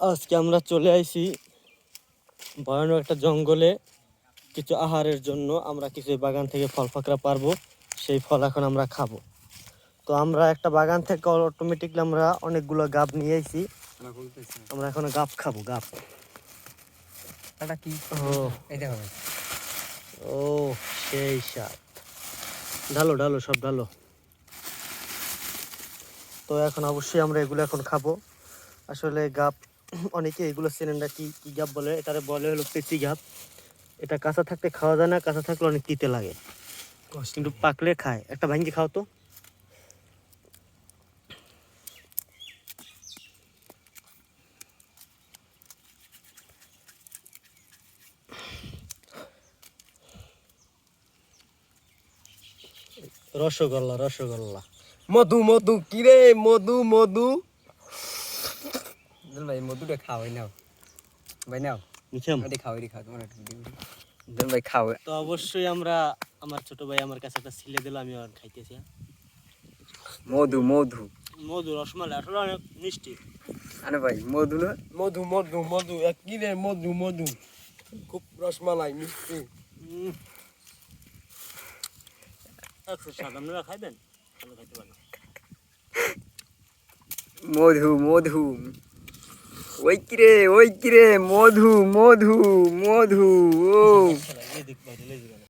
আজকে আমরা চলে আইছি ভয়ানক একটা জঙ্গলে। কিছু আহারের জন্য আমরা কিছু বাগান থেকে ফল ফাকরা পারব সেই ফল এখন আমরা খাব। তো আমরা একটা বাগান থেকে অটোমেটিকলি আমরা অনেকগুলো গাব নিয়ে আইছি। আমরা এখন গাব খাব গাব। এটা কি? ও। দেখো ও সেই স্বাদ ঢালো ঢালো সব ঢালো। তো এখন অবশ্যই আমরা এগুলো এখন খাব। আসলে গাপ অনেকে এগুলো সিলিন্ডার কি কি গাপ বলে? এটারে বলে হলো পেঁচি গাপ এটা কাঁচা থাকতে খাওয়া যায় না কাঁচা থাকলে অনেক তিতে লাগে। কিন্তু পাকলে খায়। একটা ভাঙ্গি খাও তো। রসগোল্লা রসগোল্লা। মধু মধু কিরে? মধু মধু। ভাই মধুটা খাও ভাই নাও ভাই নাও নিছাম এটি খাও এটি খাও তোমার একটা দেন ভাই খাও তো অবশ্যই আমরা আমার ছোট ভাই আমার কাছে একটা সিলে দিল আমি আর খাইতেছি হ্যাঁ। মধু মধু মধু রসমালাই আসলে অনেক মিষ্টি। আরে ভাই মধু না? মধু মধু মধু এক কি রে মধু মধু। খুব রসমালাই মিষ্টি। একশো স্বাদ আপনারা খাইবেন? খাইতে মধু মধু। ওই কিরে ওই কিরে মধু মধু মধু ও।